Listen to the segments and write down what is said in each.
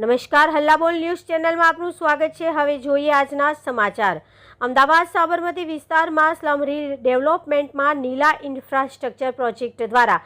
નમસ્કાર હલ્લાબોલ ન્યૂઝ ચેનલમાં આપનું સ્વાગત છે. હવે જોઈએ આજના સમાચાર. અમદાવાદ સાબરમતી વિસ્તારમાં સ્લમ ડેવલપમેન્ટમાં નીલા ઇન્ફ્રાસ્ટ્રક્ચર પ્રોજેક્ટ દ્વારા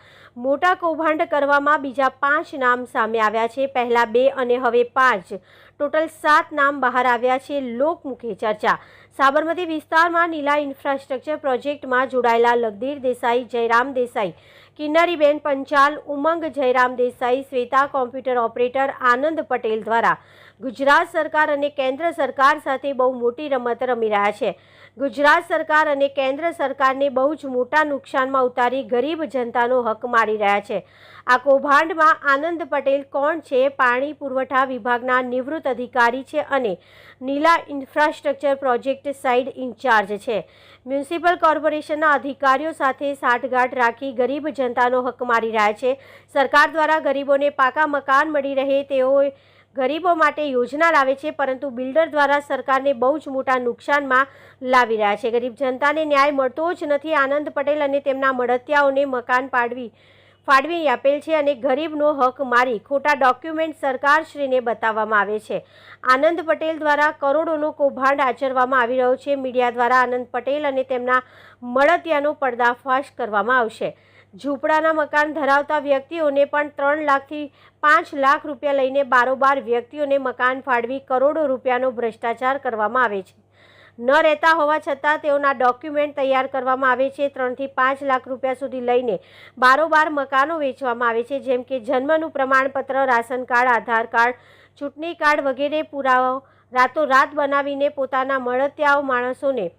મોટા કૌભાંડ કરવામાં બીજા પાંચ નામ સામે આવ્યા છે. પહેલા બે અને હવે પાંચ. ટોટલ સાત નામ બહાર આવ્યા છે. લોકમુખે ચર્ચા. સાબરમતી વિસ્તારમાં નીલા ઇન્ફ્રાસ્ટ્રક્ચર પ્રોજેક્ટમાં જોડાયેલા લગધીર દેસાઈ, જયરામ દેસાઈ, કિન્નરીબેન પંચાલ, ઉમંગ જયરામ દેસાઈ, શ્વેતા કોમ્પ્યુટર ઓપરેટર આનંદ પટેલ દ્વારા ગુજરાત સરકાર અને કેન્દ્ર સરકાર સાથે બહુ મોટી રમત રમી રહ્યા છે. ગુજરાત સરકાર અને કેન્દ્ર સરકારને બહુ જ મોટા નુકસાનમાં ઉતારી ગરીબ જનતાનો હક મારી રહ્યા છે. આ કૌભાંડમાં આનંદ પટેલ કોણ છે, પાણી પુરવઠા વિભાગના નિવૃત્ત અધિકારી છે અને Nila infrastructure project side incharge છે. મ્યુનિસિપલ કોર્પોરેશનના અધિકારીઓ સાથે સાઠગાંઠ રાખી ગરીબ જનતાનો હક મારી રહ્યા છે. સરકાર દ્વારા ગરીબોને પાકા મકાન મળી રહે તેઓ ગરીબો માટે યોજના લાવે છે, પરંતુ બિલ્ડર દ્વારા સરકારને બહુ જ મોટા નુકસાનમાં લાવી રહ્યા છે. ગરીબ જનતાને ન્યાય મળતો જ નથી. આનંદ પટેલ અને તેમના મળતિયાઓને મકાન પાડવી, ફાળવી આપેલ છે અને ગરીબનો હક મારી ખોટા ડોક્યુમેન્ટ સરકારશ્રીને બતાવવામાં આવે છે. આનંદ પટેલ દ્વારા કરોડોનો કૌભાંડ આચરવામાં આવી રહ્યો છે. મીડિયા દ્વારા આનંદ પટેલ અને તેમના મળતિયાનો પર્દાફાશ કરવામાં આવશે. ઝૂંપડાના મકાન ધરાવતા વ્યક્તિઓને પણ ત્રણ લાખથી પાંચ લાખ રૂપિયા લઈને બારોબાર વ્યક્તિઓને મકાન ફાળવી કરોડો રૂપિયાનો ભ્રષ્ટાચાર કરવામાં આવે છે. ન રહેતા હોવા છતાં તેઓના ડોક્યુમેન્ટ તૈયાર કરવામાં આવે છે. ત્રણથી પાંચ લાખ રૂપિયા સુધી લઈને બારોબાર મકાનો વેચવામાં આવે છે. જેમ કે જન્મનું પ્રમાણપત્ર, રાશન કાર્ડ, આધાર કાર્ડ, ચૂંટણી કાર્ડ વગેરે પુરાવાઓ, રાતોરાત બનાવીને પોતાના મળતિયાઓ માણસોને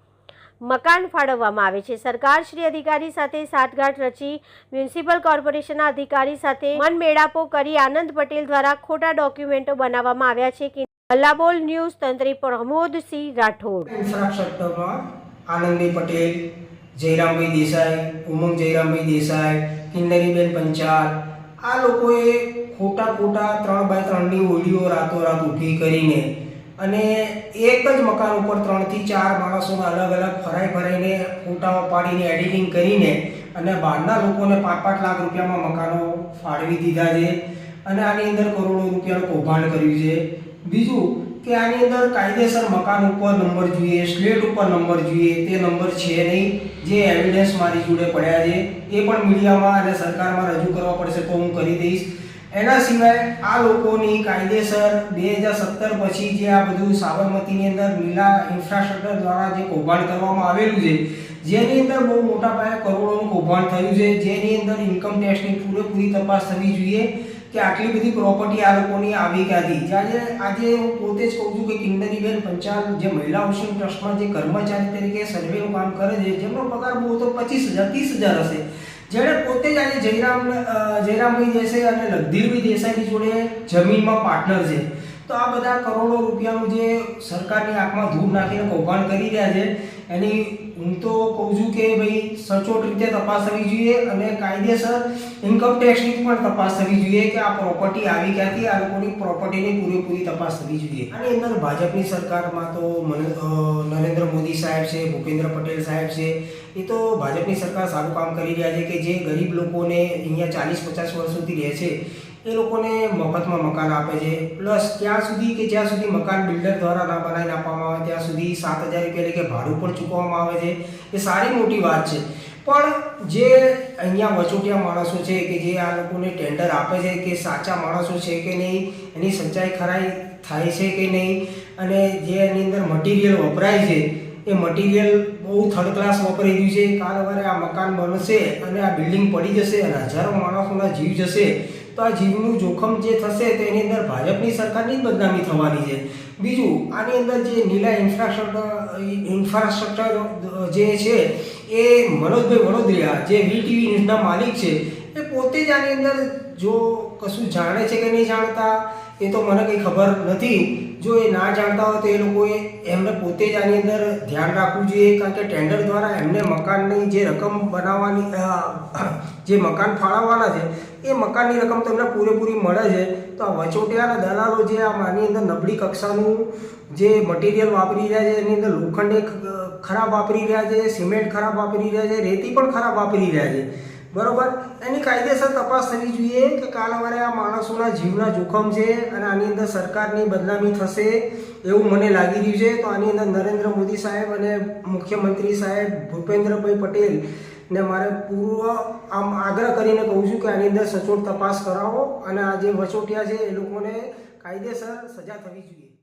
મકાન ફાળવવામાં આવે છે. સરકાર શ્રી અધિકારી સાથે સાઠગાંઠ રચી મ્યુનિસિપલ કોર્પોરેશનના અધિકારી સાથે મન મેળાપો કરી આનંદ પટેલ દ્વારા ખોટા ડોક્યુમેન્ટો બનાવવામાં આવ્યા છે. કે અલ્લાબોલ ન્યૂઝ તંત્રી પ્રમોદસિંહ રાઠોડ. આનંદી પટેલ, જયરામભાઈ દેસાઈ, ઉમંગ જયરામભાઈ દેસાઈ, કિન્નરીબેન પંચાલ, આ લોકોએ ખોટા ખોટા ત્રણ બાય ત્રણની ઓલીઓ રાતોરાત ઊભી કરીને અને એક જ મકાન ઉપર ત્રણથી ચાર માણસોને અલગ અલગ ફરાઈ ફરાઈને ફોટાઓ પાડીને એડિટિંગ કરીને અને બહારના લોકોને પાંચ પાંચ લાખ રૂપિયામાં મકાનો ફાળવી દીધા છે. અને આની અંદર કરોડો રૂપિયાનું કૌભાંડ કર્યું છે. બીજું કે આની અંદર કાયદેસર મકાન ઉપર નંબર જોઈએ, સ્લેટ ઉપર નંબર જોઈએ, તે નંબર છે નહીં. જે એવિડન્સ મારી જોડે પડ્યા છે, એ પણ મીડિયામાં અને સરકારમાં રજૂ કરવા પડશે તો હું કરી દઈશ. એના સિવાય આ લોકોની કાયદેસર બે હજાર સત્તર પછી જે આ બધું સાબરમતીની અંદર લીલા ઇન્ફ્રાસ્ટ્રક્ચર દ્વારા જે કૌભાંડ કરવામાં આવેલું છે, જેની અંદર બહુ મોટા પાયે કરોડોનું કૌભાંડ થયું છે, જેની અંદર ઇન્કમ ટેક્સની પૂરેપૂરી તપાસ થવી જોઈએ કે આટલી બધી પ્રોપર્ટી આ લોકોની આવી ક્યાંથી. આજે આજે હું પોતે જ કહું છું કે કિન્નરીબેન પંચાલ જે મહિલા હાઉસિંગ ટ્રસ્ટમાં જે કર્મચારી તરીકે સર્વેનું કામ કરે છે, જેમનો પગાર બહુ તો પચીસ હજાર, ત્રીસ હજાર હશે. જેણે પોતે જ આજે જયરામ જયરામભાઈ દેસાઈ અને લગધીરભાઈ દેસાઈની જોડે જમીનમાં પાર્ટનર છે. તો આ બધા કરોડો રૂપિયાનું જે સરકારની આંખમાં ધૂળ નાખીને કૌભાંડ કરી રહ્યા છે, એની હું તો કહું છું કે ભાઈ સચોટ રીતે તપાસ થવી જોઈએ અને કાયદેસર ઇન્કમ ટેક્સની પણ તપાસ થવી જોઈએ કે આ પ્રોપર્ટી આવી ક્યાંથી, આ લોકોની પ્રોપર્ટીની પૂરેપૂરી તપાસ થવી જોઈએ. આની અંદર ભાજપની સરકારમાં તો નરેન્દ્ર મોદી સાહેબ છે, ભૂપેન્દ્ર પટેલ સાહેબ છે, એ તો ભાજપની સરકાર સારું કામ કરી રહ્યા છે કે જે ગરીબ લોકોને અહીંયા ચાલીસ પચાસ વર્ષ સુધી રહે છે એ લોકોને મફતમાં મકાન આપે છે. પ્લસ ત્યાં સુધી કે જ્યાં સુધી મકાન બિલ્ડર દ્વારા ના બનાવીને આપવામાં આવે, ત્યાં સુધી સાત હજાર રૂપિયા એટલે કે ભાડું પણ ચૂકવવામાં આવે છે. એ સારી મોટી વાત છે. પણ જે અહીંયા વચોટિયા માણસો છે કે જે આ લોકોને ટેન્ડર આપે છે કે સાચા માણસો છે કે નહીં, એની સચ્ચાઈ ખરાઈ થાય છે કે નહીં, અને જે એની અંદર મટીરિયલ વપરાય છે, એ મટીરિયલ બહુ થર્ડ ક્લાસ વપરાઈ રહ્યું છે. કાલ વારે આ મકાન બનશે અને આ બિલ્ડિંગ પડી જશે અને હજારો માણસોના જીવ જશે. તો આ જીવનું જોખમ જે થશે તો એની અંદર ભાજપની સરકારની જ બદનામી થવાની છે. બીજું, આની અંદર જે નીલા ઇન્ફ્રાસ્ટ્રક્ચર ઇન્ફ્રાસ્ટ્રક્ચર જે છે, એ મનોજભાઈ વડોદરિયા, જે વી ટીવી ન્યૂઝના માલિક છે, એ પોતે જ આની અંદર જો કશું જાણે છે કે નહીં જાણતા? એ તો મને કંઈ ખબર નથી. જો એ ના જાણતા હોય તો એ લોકોએ એમને પોતે જ આની અંદર ધ્યાન રાખવું જોઈએ, કારણ કે ટેન્ડર દ્વારા એમને મકાનની જે રકમ બનાવવાની જે મકાન ફાળવવાના છે, એ મકાનની રકમ તો એમને પૂરેપૂરી મળે છે. તો આ વચોટિયાના દલાલો જે આ આની અંદર નબળી કક્ષાનું જે મટીરિયલ વાપરી રહ્યા છે, એની અંદર લોખંડ ખરાબ વાપરી રહ્યા છે, સિમેન્ટ ખરાબ વાપરી રહ્યા છે, રેતી પણ ખરાબ વાપરી રહ્યા છે. બરોબર? એની કાયદેસર તપાસ થવી જોઈએ કે કાલ અમારે આ માણસોના જીવના જોખમ છે અને આની અંદર સરકારની બદનામી થશે એવું મને લાગી રહ્યું છે. તો આની અંદર નરેન્દ્ર મોદી સાહેબ અને મુખ્યમંત્રી સાહેબ ભૂપેન્દ્રભાઈ પટેલ ને મારે પૂર્વ આમ આગ્રહ કરીને કહું છું કે આની અંદર સચોટ તપાસ કરાવો અને આ જે વચોટિયા છે એ લોકોને કાયદેસર સજા થવી જોઈએ.